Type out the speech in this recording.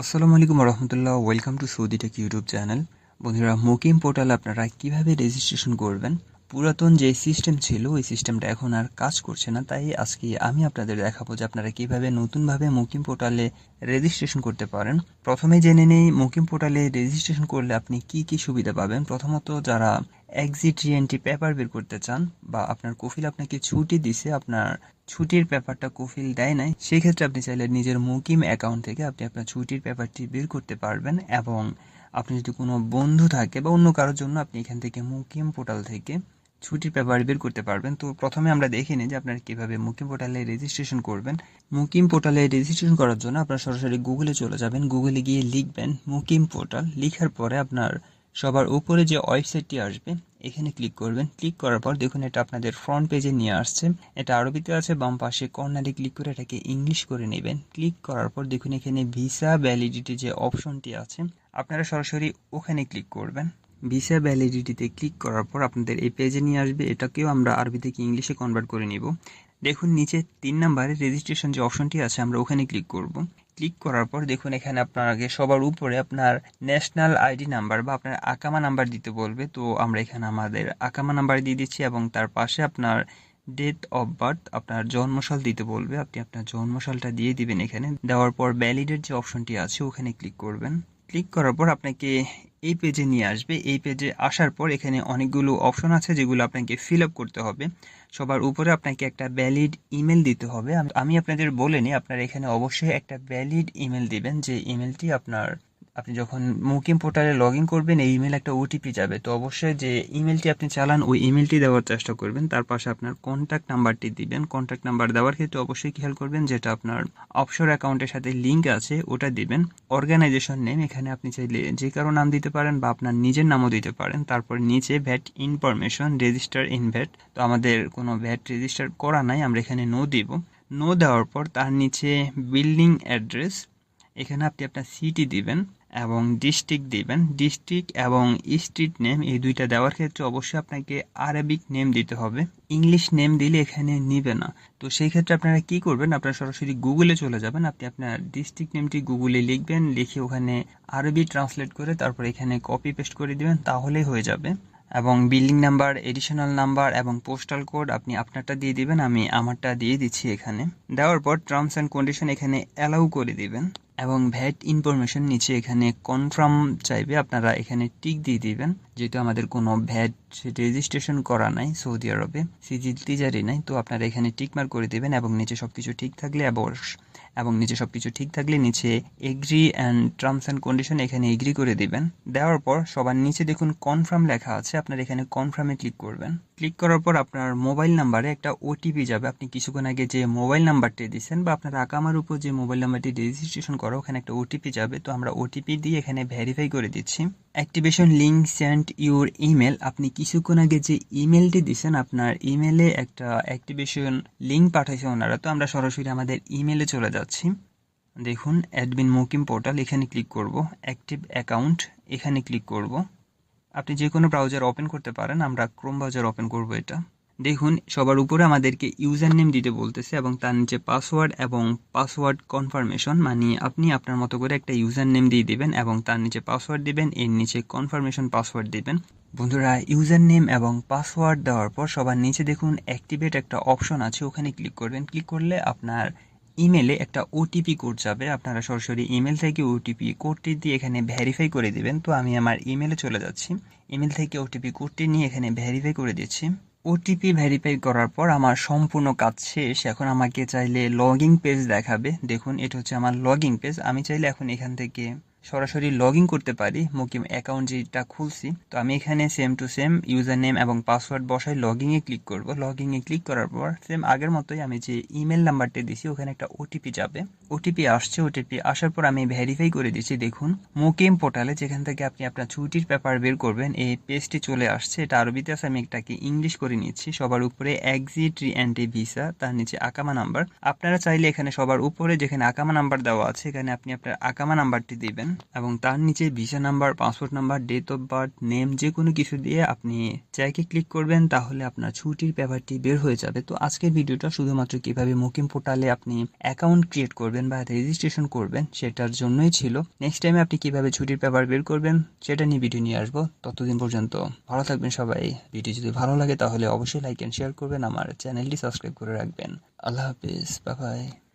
আসসালামু আলাইকুম রহমতুল্লাহ welcome to Saudi tech YouTube channel. বন্ধুরা, মুকিম পোর্টাল আপনারা কীভাবে রেজিস্ট্রেশন করবেন? পুরাতন যে সিস্টেম ছিল, ওই সিস্টেমটা এখন আর কাজ করছে না। তাই আজকে আমি আপনাদের দেখাবো যে আপনারা কীভাবে নতুনভাবে মুকিম পোর্টালে রেজিস্ট্রেশন করতে পারেন। প্রথমে জেনে নেই মুকিম পোর্টালে রেজিস্ট্রেশন করলে আপনি কি কি সুবিধা পাবেন। প্রথমত যারা এক্সিট রিএন্ট্রি পেপার বের করতে চান বা আপনার কফিল আপনাকে ছুটি দিছে, আপনার ছুটির পেপারটা কফিল দেয় নাই, সেক্ষেত্রে আপনি চাইলে নিজের মুকিম অ্যাকাউন্ট থেকে আপনি আপনার ছুটির পেপারটি বের করতে পারবেন এবং আপনি যদি কোনো বন্ধু থাকে বা অন্য কারোর জন্য আপনি এখান থেকে মুকিম পোর্টাল থেকে ছুটির পেপার বের করতে পারবেন। তো প্রথমে আমরা দেখে নিই যে আপনারা কীভাবে মুকিম পোর্টালে রেজিস্ট্রেশন করবেন। মুকিম পোর্টালে রেজিস্ট্রেশন করার জন্য আপনারা সরাসরি গুগলে চলে যাবেন। গুগলে গিয়ে লিখবেন মুকিম পোর্টাল লিখার পরে আপনার সবার উপরে যে ওয়েবসাইটটি আসবে, এখানে ক্লিক করবেন। ক্লিক করার পর দেখুন এটা আপনাদের ফ্রন্ট পেজে নিয়ে আসছে। এটা আরবিতে আছে, বাম পাশে কর্নারে ক্লিক করে এটাকে ইংলিশ করে নেবেন। ক্লিক করার পর দেখুন এখানে ভিসা ভ্যালিডিটি যে অপশনটি আছে, আপনারা সরাসরি ওখানে ক্লিক করবেন। ভিসা ভ্যালিডিটিতে ক্লিক করার পর আপনাদের এই পেজে নিয়ে আসবে। এটাকেও আমরা আরবি থেকে ইংলিশে কনভার্ট করে নিব। দেখুন নিচে তিন নাম্বারে রেজিস্ট্রেশন যে অপশনটি আছে, আমরা ওখানে ক্লিক করব। ক্লিক করার পর দেখুন এখানে আপনার আগে সবার উপরে আপনার ন্যাশনাল আইডি নাম্বার বা আপনার আকামা নাম্বার দিতে বলবে। তো আমরা এখানে আমাদের আকামা নাম্বার দিয়ে দিচ্ছি এবং তার পাশে আপনার ডেট অফ বার্থ আপনার জন্মশাল দিতে বলবে। আপনি আপনার জন্মশালটা দিয়ে দিবেন এখানে। দেওয়ার পর ভ্যালিডের যে অপশনটি আছে, ওখানে ক্লিক করবেন। ক্লিক করার পর আপনাকে এই পেজে নিয়ে আসবে। এই পেজে আসার পর এখানে অনেকগুলো অপশন আছে যেগুলো আপনাকে ফিল আপ করতে হবে। সবার উপরে আপনাকে একটা ভ্যালিড ইমেল দিতে হবে। আমি আপনাদের বলে নিই, আপনারা এখানে অবশ্যই একটা ভ্যালিড ইমেল দিবেন। যে ইমেলটি আপনার আপনি যখন মুকিম পোর্টালে লগ ইন করবেন, এই ইমেল একটা ওটিপি যাবে। তো অবশ্যই যে ইমেলটি আপনি চালান, ওই ইমেলটি দেওয়ার চেষ্টা করবেন। তার পাশে আপনার কন্ট্যাক্ট নাম্বারটি দিবেন। কন্ট্যাক্ট নাম্বার দেওয়ার ক্ষেত্রে অবশ্যই খেয়াল করবেন, যেটা আপনার অফশোর অ্যাকাউন্টের সাথে লিঙ্ক আছে, ওটা দিবেন। অর্গানাইজেশন নেম এখানে আপনি চাইলে যে কারও নাম দিতে পারেন বা আপনার নিজের নামও দিতে পারেন। তারপর নিচে VAT information register in VAT তো আমাদের কোনো ভ্যাট রেজিস্টার করা নাই, আমরা এখানে নো দিব। নো দেওয়ার পর তার নিচে বিল্ডিং অ্যাড্রেস এখানে আপনি আপনার সিটি দিবেন। এবং ডিস্ট্রিক্ট দিবেন। ডিস্ট্রিক্ট এবং স্ট্রিট নেম এই দুইটা দেওয়ার ক্ষেত্রে অবশ্যই আপনাকে আরবিক নেম দিতে হবে। ইংলিশ নেম দিলে এখানে নিবে না। তো সেই ক্ষেত্রে আপনারা কি করবেন? আপনারা সরাসরি গুগলে চলে যাবেন। আপনি আপনার ডিস্ট্রিক্ট নেমটি গুগলে লিখবেন, লিখে ওখানে আরবি ট্রান্সলেট করে তারপর এখানে কপি পেস্ট করে দিবেন, তাহলেই হয়ে যাবে। এবং বিল্ডিং নাম্বার এডিশনাল নাম্বার এবং পোস্টাল কোড আপনি আপনারটা দিয়ে দিবেন। আমি আমারটা দিয়ে দিচ্ছি এখানে। দেওয়ার পর টার্মস অ্যান্ড কন্ডিশন এখানে অ্যালাউ করে দিবেন। এবং ভ্যাট ইনফরমেশন নিচে এখানে কনফার্ম চাইবে, আপনারা এখানে টিক দিয়ে দিবেন। যেহেতু আমাদের কোনো ভ্যাট রেজিস্ট্রেশন করা নাই সৌদি আরবে, সিজিল তিজারি নাই, তো আপনারা এখানে টিক মার করে দেবেন এবং নিচে সব কিছু ঠিক থাকলে এবং নিচে সব কিছু ঠিক থাকলে নিচে agree and terms and condition এখানে এগ্রি করে দিবেন। দেওয়ার পর সবার নিচে দেখুন কনফার্ম লেখা আছে, আপনার এখানে কনফার্মে ক্লিক করবেন। ক্লিক করার পর আপনার মোবাইল নাম্বারে একটা ওটিপি যাবে। আপনি কিছুক্ষণ আগে যে মোবাইল নাম্বারটি দিচ্ছেন বা আপনার আকামার উপর যে মোবাইল নাম্বারটি রেজিস্ট্রেশন করা, ওখানে একটা ওটিপি যাবে। তো আমরা ওটিপি দিয়ে এখানে ভেরিফাই করে দিচ্ছি। Activation link send your email আপনি কিছুক্ষণ আগে যে ইমেলটি দিয়েছেন, আপনার ইমেলে একটা অ্যাক্টিভেশন লিঙ্ক পাঠাইছে ওনারা। তো আমরা সরাসরি আমাদের ইমেলে চলে যাচ্ছি। দেখুন অ্যাডমিন মুকিম পোর্টাল এখানে ক্লিক করব। অ্যাক্টিভ অ্যাকাউন্ট এখানে ক্লিক করব। আপনি যে কোনো ব্রাউজার ওপেন করতে পারেন, আমরা ক্রোম ব্রাউজার ওপেন করব এটা। দেখুন, সবার উপরে আমাদেরকে ইউজার নেম দিতে বলতেছে এবং তার নিচে পাসওয়ার্ড এবং পাসওয়ার্ড কনফার্মেশন মানে আপনি আপনার মতো করে একটা ইউজার নেম দিয়ে দিবেন এবং তার নিচে পাসওয়ার্ড দিবেন, এর নিচে কনফার্মেশন পাসওয়ার্ড দিবেন। বন্ধুরা ইউজার নেম এবং পাসওয়ার্ড দেওয়ার পর সবার নিচে দেখুন, অ্যাক্টিভেট একটা অপশন আছে, ওখানে ক্লিক করবেন। ক্লিক করলে আপনার ইমেলে একটা ওটিপি কোড যাবে। আপনারা সরাসরি ইমেল থেকে ওটিপি কোডটি দিয়ে এখানে ভেরিফাই করে দেবেন। তো আমি আমার ইমেলে চলে যাচ্ছি। ইমেল থেকে ওটিপি কোডটি নিয়ে এখানে ভেরিফাই করে দিচ্ছি। ওটিপি ভেরিফাই করার পর আমার সম্পূর্ণ কাজ শেষ। এখন আমাকে চাইলে লগিং পেজ দেখাবে। দেখুন, এটা হচ্ছে আমার লগিং পেজ আমি চাইলে এখন এখান থেকে সরাসরি লগ ইন করতে পারি, মুকিম অ্যাকাউন্ট যেটা খুলছি। তো আমি এখানে same to same user name এবং পাসওয়ার্ড বসাই লগিংয়ে ক্লিক করব। লগিংয়ে ক্লিক করার পর সেম আগের মতোই আমি যে ইমেল নাম্বারটি দিছি, ওখানে একটা ওটিপি যাবে। ওটিপি আসছে ওটিপি আসার পর আমি ভেরিফাই করে দিচ্ছি, দেখুন, মুকিম পোর্টালে যেখান থেকে আপনি আপনার ছুটির পেপার বের করবেন, এই পেজটি চলে আসছে। এটা আরবিতে আছে, আমি এটাকে ইংলিশ করে নিচ্ছি। সবার উপরে এক্সিট রি অ্যান্ড ভিসা তার নিচে আকামা নাম্বার আপনারা চাইলে এখানে সবার উপরে যেখানে আকামা নাম্বার দেওয়া আছে, এখানে আপনি আপনার আকামা নাম্বারটি দিবেন। এবং তার নিচে visa number, passport number date of birth name যে কোনো কিছু দিয়ে আপনি চেকে ক্লিক করবেন, তাহলে আপনার ছুটির পেপারটি বের হয়ে যাবে। তো আজকের ভিডিওটা শুধুমাত্র কীভাবে মুকিম পোর্টালে আপনি অ্যাকাউন্ট ক্রিয়েট করবেন বা রেজিস্ট্রেশন করবেন, সেটার জন্যই ছিল। নেক্সট টাইমে আপনি কীভাবে ছুটির পেপার বের করবেন, সেটা নিয়ে ভিডিও নিয়ে আসব। ততদিন পর্যন্ত ভালো থাকবেন সবাই। ভিডিও যদি ভালো লাগে, তাহলে অবশ্যই লাইক অ্যান্ড শেয়ার করবেন। আমার চ্যানেলটি সাবস্ক্রাইব করে রাখবেন। আল্লাহ হাফিজ। Bye bye